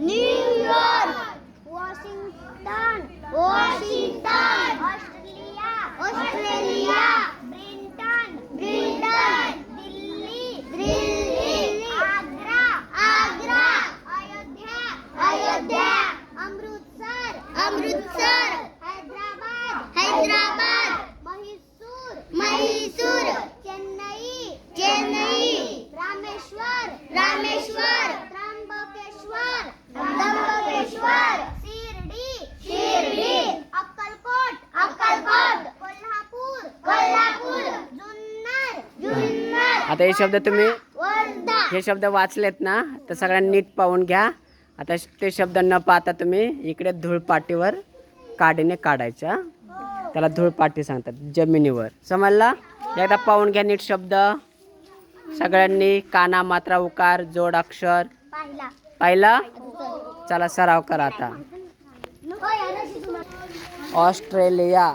New York Washington Washington Australia Australia Britain Britain Delhi Delhi Agra Agra Ayodhya Ayodhya Amritsar Amritsar Hyderabad Hyderabad Mysore Mysore Chennai Chennai Rameshwar Rameshwar Trimbakeshwar Trimbakeshwar Shirdi Shirdi Akkalkot Akkalkot Kolhapur Kolhapur Junnar Junnar आता हे शब्द तुम्ही हे शब्द वाचलेत ना तर सगळ्यांनी नीट पाहून घ्या. आता ते शब्द न पाहता तुम्ही इकडे धूळपाटीवर काडीने काढायच्या. त्याला धूळपाटी सांगतात जमिनीवर. समजला? एकदा पाहून घ्या नीट शब्द. सगळ्यांनी काना मात्रा उकार जोड अक्षर. पाहिला. पाहिला? चला सराव करा आता. ऑस्ट्रेलिया.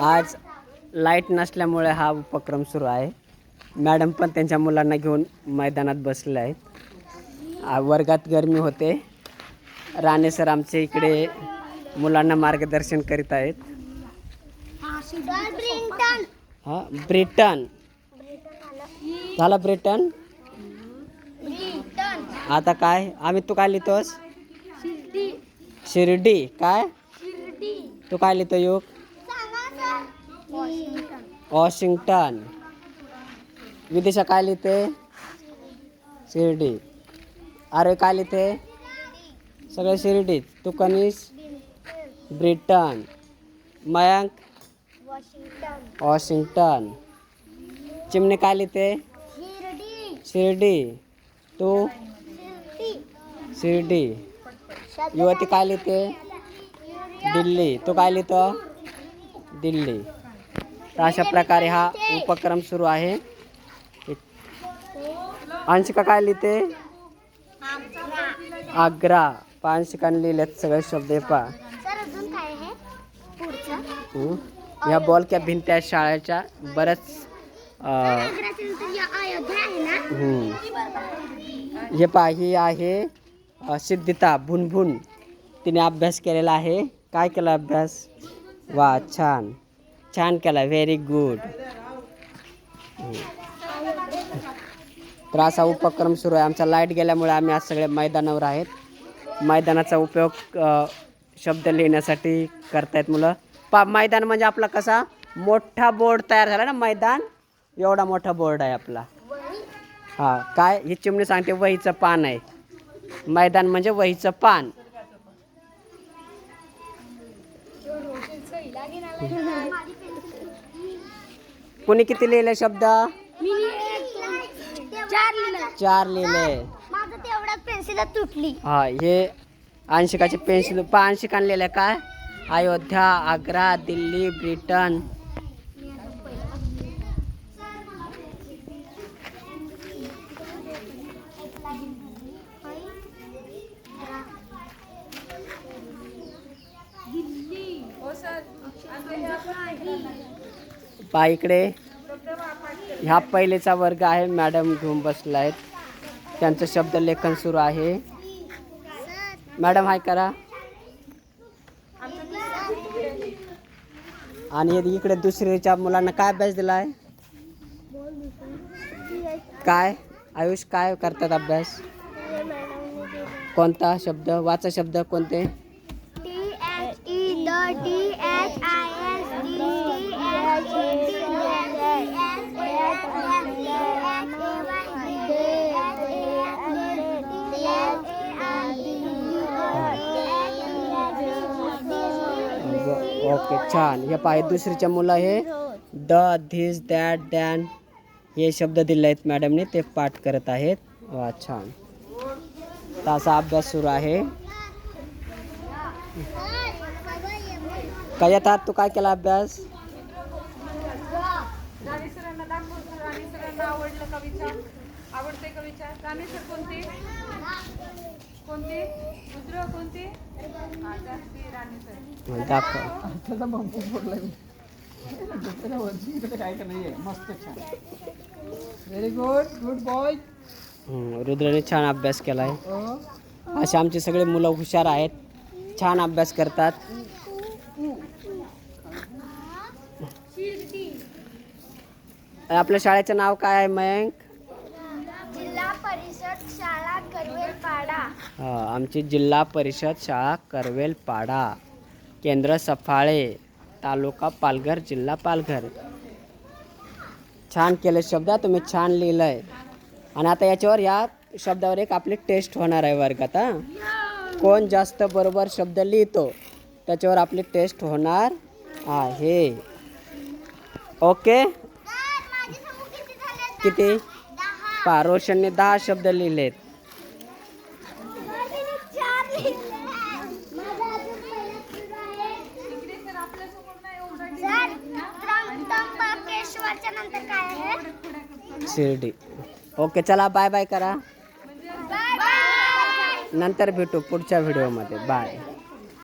आज लाइट नसल्यामुळे हा उपक्रम सुरू आहे. मॅडम पण त्यांच्या मुलांना घेऊन मैदानात बसले आहेत. वर्गात गरमी होते. राणे सर आमचे इकडे मुलांना मार्गदर्शन करीत आहेत. ब्रिंटन हा ब्रिटन. झाला ब्रिटन? आता काय? आम्ही तू काय लिहितोस? शिर्डी. शिर्डी काय? तू काय लिहितो युग? वॉशिंग्टन. विदिशा काय लिहिते? शिर्डी. अरे काय लिहिते? सगळे शिर्डीत तू कनिश ब्रिटन. मयांक वॉशिंग्टन. चिमणे काय लिहिते? शिर्डी. तू? शिर्डी शिर्डी. युवती काय लिहिते? दिल्ली. तू काय लिहितो? दिल्ली. तर अशा प्रकारे हा उपक्रम सुरू आहे. अंशिका काय लिहिते? आग्रा. पांशिकाने लिहिलेत सगळे शब्द पहा. सर अजून काय हं. या भिंत्या शाळेच्या. बऱ्याच या हं. पहा ही आहे सिद्धिता भुनभुन. तिने अभ्यास केलेला आहे. काय केला अभ्यास? वा छान. छान केला व्हेरी गुड तर असा उपक्रम सुरू आहे. आमचा लाइट गेल्यामुळे आम्ही आज सगळे मैदानावर आहेत. मैदानाचा उपयोग शब्द लिहिण्यासाठी करतायत मुलं. पा मैदान म्हणजे आपला कसा? मोठा बोर्ड तयार झाला ना मैदान? एवढा मोठा बोर्ड आहे आपला. हां काय? ही चिमणी सांगते वहीचं पान आहे. मैदान म्हणजे वहीचं पान. कोणी किती लिहिले शब्द? चार लिहिलं लिहिले पेन्सिल तुटली. हा हे अंशिकाचे पेन्सिल पा अंशिक आणलेलं आहे काय? अयोध्या आग्रा दिल्ली ब्रिटन. पा इकडे. ह्या पहिलेचा वर्ग आहे मॅडम घेऊन बसला आहेत. त्यांचं शब्द लेखन सुरू आहे. मॅडम हाय करा. आणि इकडे दुसरीच्या मुलांना काय अभ्यास दिलाय? काय? आयुष काय करतात अभ्यास? कोणता शब्द? वाचा शब्द कोणते? ओके छान हे पाहिजे दुसरीच्या मुलं हे। द धीज दॅट दॅन हे शब्द दिले आहेत मॅडमने ते पाठ करत आहेत वा छान तासा अभ्यास सुरू आहे काय येतात तू काय केला अभ्यास? राणी सरांना दाखव राणी सरांना आवडलं कविता आवडते कविता राणी सर कोणती? कोणती? दुसरं कोणती? हा जास्ती राणी सर दाखव very good good boy hmm, रुद्रने छान अभ्यास केला आहे असे आमचे सगळे मुलं हुशार आहेत. छान अभ्यास करतात. आपल्या शाळेचं नाव काय आहे मयंक? जिल्हा परिषद शाळा करवेल पाडा हा, आमची जिल्हा परिषद शाळा करवेल पाडा केंद्र सफाळे तालुका पालघर जिल्हा पालघर. छान केले शब्द तुम्ही छान लिहिलं आहे आणि आता याच्यावर या शब्दावर एक आपली टेस्ट होणार आहे वर्गात हा. कोण जास्त बरोबर शब्द लिहितो त्याच्यावर आपली टेस्ट होणार आहे. ओके? किती? पा रोशनने दहा शब्द लिहिलेत. शिर्डी. ओके चला बाय बाय करा नंतर भेटू पुढच्या व्हिडिओमध्ये बाय